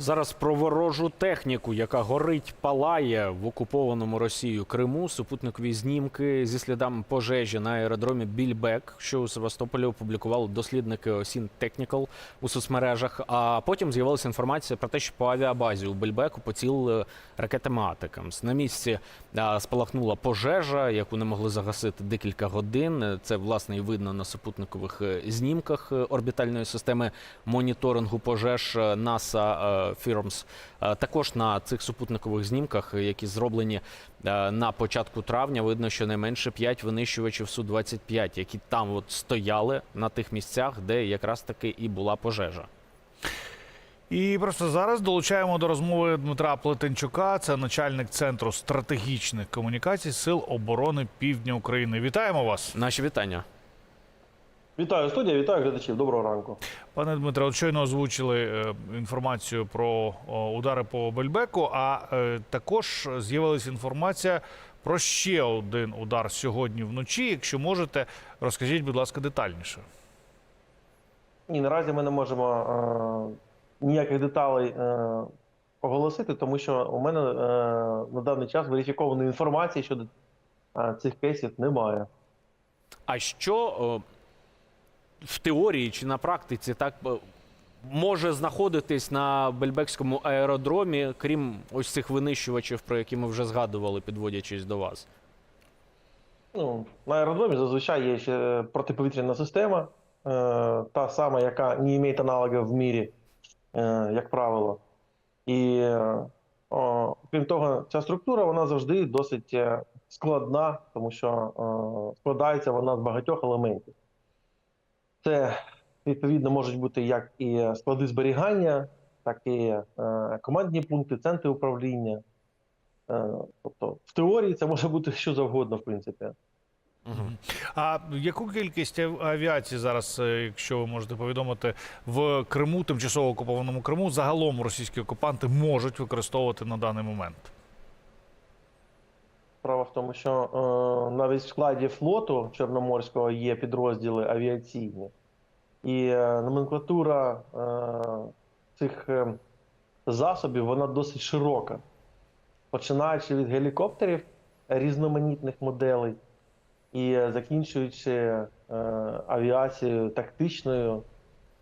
Зараз про ворожу техніку, яка горить, палає в окупованому Росією Криму. Супутникові знімки зі слідами пожежі на аеродромі Більбек, що у Севастополі опублікували дослідники Осін Technical у соцмережах. А потім з'явилася інформація про те, що по авіабазі у Більбеку поцілили ракетами Атакамс. На місці спалахнула пожежа, яку не могли загасити декілька годин. Це власне і видно на супутникових е, знімках е, орбітальної системи моніторингу пожеж е, NASA е, Firms. Також на цих супутникових знімках, які зроблені е, на початку травня, видно, що не менше 5 винищувачів Су-25, які там от стояли на тих місцях, де якраз таки і була пожежа. І просто зараз долучаємо до розмови Дмитра Плетенчука, це начальник центру стратегічних комунікацій Сил оборони Півдня України. Вітаємо вас, Наші вітання. Вітаю студія, вітаю глядачів. Доброго ранку. пане Дмитре. От щойно озвучили е, інформацію про удари по Бельбеку. А е, також з'явилася інформація про ще один удар сьогодні вночі. Якщо можете, розкажіть, будь ласка, детальніше. Ні, наразі ми не можемо е, ніяких деталей е, оголосити, тому що у мене е, на даний час верифікованої інформації щодо е, цих кейсів немає. А що о, в теорії чи на практиці так е, може знаходитись на Бельбекському аеродромі, крім ось цих винищувачів, про які ми вже згадували, підводячись до вас? Ну, на аеродромі зазвичай є ще протиповітряна система, е, та сама, яка не має аналогів в мірі, е, як правило. І е, о, крім того, ця структура вона завжди досить е, складна, тому що е, складається вона з багатьох елементів. Це відповідно можуть бути як і склади зберігання, так і е, командні пункти, центри управління. Е, тобто, в теорії це може бути що завгодно, в принципі. Угу. А яку кількість авіації зараз, е, якщо ви можете повідомити, в Криму, тимчасово окупованому Криму, загалом російські окупанти можуть використовувати на даний момент? Справа в тому, що е, навіть в складі флоту Чорноморського є підрозділи авіаційні, і е, номенклатура е, цих е, засобів вона досить широка. Починаючи від гелікоптерів різноманітних моделей і закінчуючи авіацією тактичною,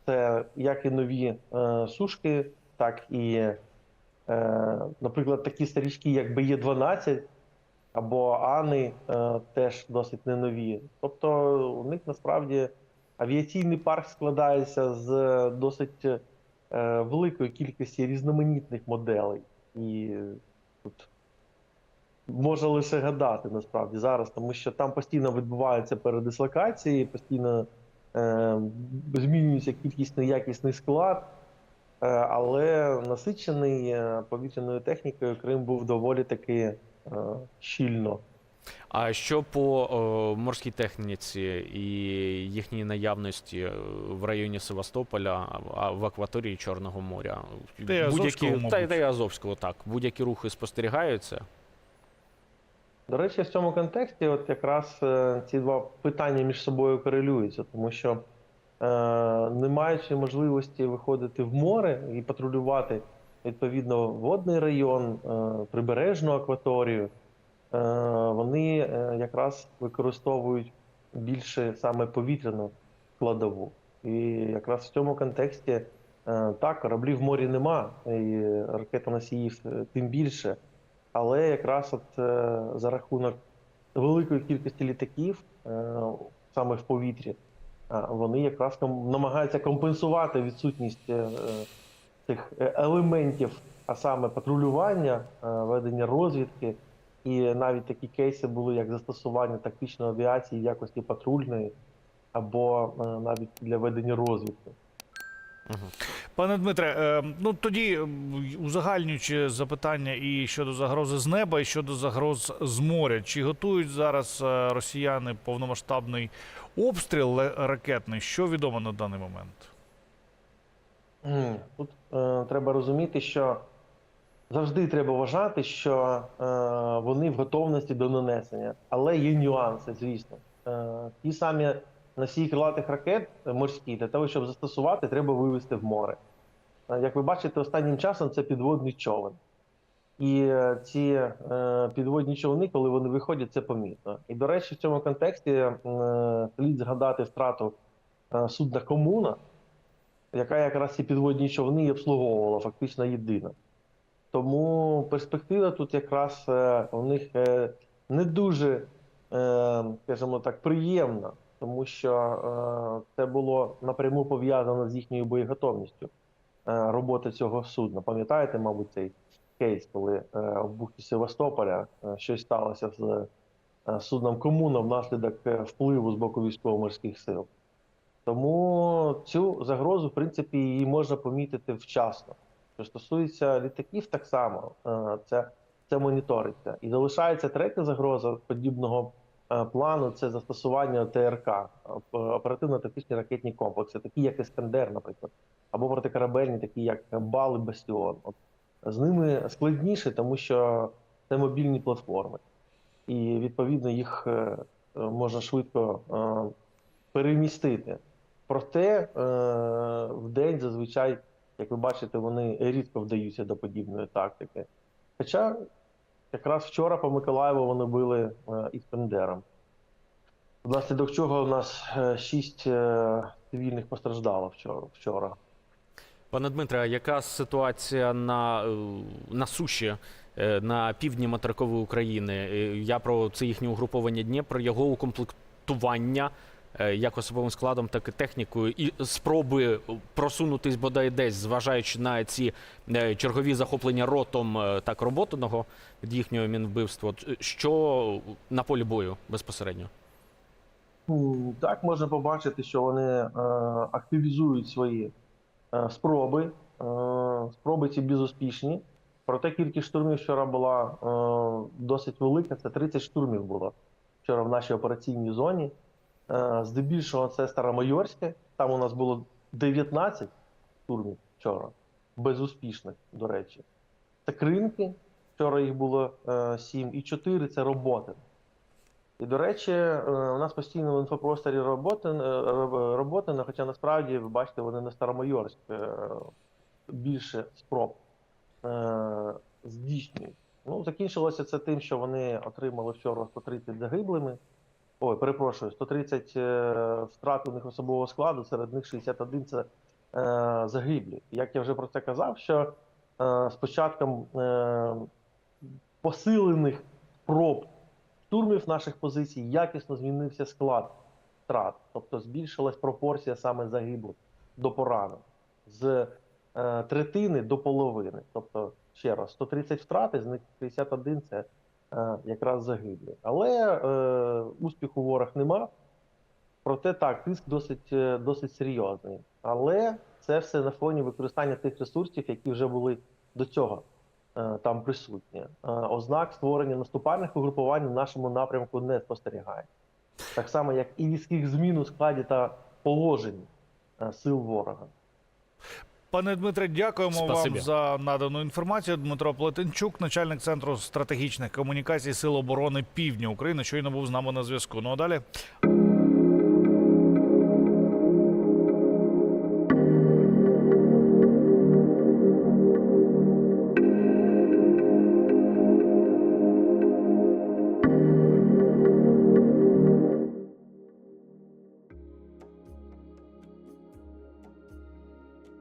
це як і нові сушки, так і, наприклад, такі старічки, як БЄ-12 або Ани теж досить не нові. Тобто у них насправді авіаційний парк складається з е, досить е, великої кількості різноманітних моделей. І тут можна лише гадати насправді зараз, тому що там постійно відбуваються передислокації, постійно е, змінюється кількісний якісний склад. Е, Але насичений е, повітряною технікою Крим був доволі таки е, щільно. А що по о, морській техніці і їхній наявності е, в районі Севастополя, а в акваторії Чорного моря? Та й Азовського, та, та й Азовського, так. Будь-які рухи спостерігаються. До речі, в цьому контексті, от якраз е, ці два питання між собою корелюються, тому що е, не маючи можливості виходити в море і патрулювати відповідно водний район, е, прибережну акваторію, е, вони е, якраз використовують більше саме повітряну складову. І якраз в цьому контексті е, так, кораблів в морі нема, і ракетоносіїв е, тим більше. Але якраз от е, за рахунок великої кількості літаків е, саме в повітрі, е, вони якраз намагаються компенсувати відсутність е, е, цих е, елементів, а саме патрулювання, е, ведення розвідки. І навіть такі кейси були, як застосування тактичної авіації в якості патрульної, або е, навіть для ведення розвідки. Пане Дмитре, е, ну тоді узагальнюючи запитання і щодо загрози з неба, і щодо загроз з моря, чи готують зараз е, росіяни повномасштабний обстріл ракетний? Що відомо на даний момент? Тут е, треба розуміти, що завжди треба вважати, що е, вони в готовності до нанесення, але є нюанси, звісно. Е, ті самі носії крилатих ракет морські, для того, щоб застосувати, треба вивести в море. Е, Як ви бачите, останнім часом це підводний човен. І е, ці е, підводні човни, коли вони виходять, це помітно. І, до речі, в цьому контексті е, слід згадати втрату е, судна комуна, яка якраз ці підводні човни і обслуговувала, фактично єдина. Тому перспектива тут якраз е, у них е, не дуже, е, скажімо так, приємна, тому що це було напряму пов'язано з їхньою боєготовністю роботи цього судна. Пам'ятаєте, мабуть, цей кейс, коли в бухті Севастополя щось сталося з судном комуна внаслідок впливу з боку військово-морських сил. Тому цю загрозу, в принципі, її можна помітити вчасно. Що стосується літаків, так само е, це, це моніториться. І залишається третя загроза подібного е, плану це застосування ТРК, оперативно-тактичні ракетні комплекси, такі як Іскандер, наприклад, або протикорабельні, такі як Бал і Бастіон. От з ними складніше, тому що це мобільні платформи, і відповідно їх е, е, можна швидко е, перемістити. Проте е, в день зазвичай, як ви бачите, вони рідко вдаються до подібної тактики. Хоча якраз вчора по Миколаєву вони били е, іскандером. Внаслідок чого у нас е, шість е, цивільних постраждало вчора. Пане Дмитре, а яка ситуація на, на суші на півдні материкової України? Я про це їхнє угруповання Дніпро, його укомплектування як особовим складом, так і технікою, і спроби просунутись бодай десь, зважаючи на ці е, чергові захоплення ротом е, так роботаного від їхнього мінвбивства. Е, Що на полі бою безпосередньо? Так, можна побачити, що вони е, активізують свої е, спроби. Е, спроби ці безуспішні. Проте кількість штурмів вчора була е, досить велика. Це 30 штурмів було вчора в нашій операційній зоні. Е, здебільшого це Старомайорське. Там у нас було 19 штурмів вчора, безуспішних, до речі. Це Кринки, вчора їх було е, 7, і 4 це роботи. І, до речі, е, у нас постійно в інфопросторі роботи, роботи, хоча насправді, ви бачите, вони на Старомайорськ е, більше спроб е, здійснюють. Ну, закінчилося це тим, що вони отримали вчора 130 загиблими. Ой, перепрошую, 130 е, втрат у них особового складу, серед них 61 це е, загиблі. Як я вже про це казав, що е, з початком е, посилених проб штурмів наших позицій якісно змінився склад втрат, тобто збільшилась пропорція саме загиблих до поранених з третини до половини. Тобто, ще раз, 130 втрат, з них 51 це якраз загиблі. Але е, успіху ворог нема. Проте так, тиск досить, е, досить серйозний. Але це все на фоні використання тих ресурсів, які вже були до цього е, там присутні. Е, Ознак створення наступальних угрупувань в нашому напрямку не спостерігає. Так само, як і різких змін у складі та положенні е, сил ворога. Пане Дмитре, дякуємо Спасибі. вам за надану інформацію. Дмитро Плетенчук, начальник центру стратегічних комунікацій Сил оборони Півдня України, щойно був з нами на зв'язку. Ну а далі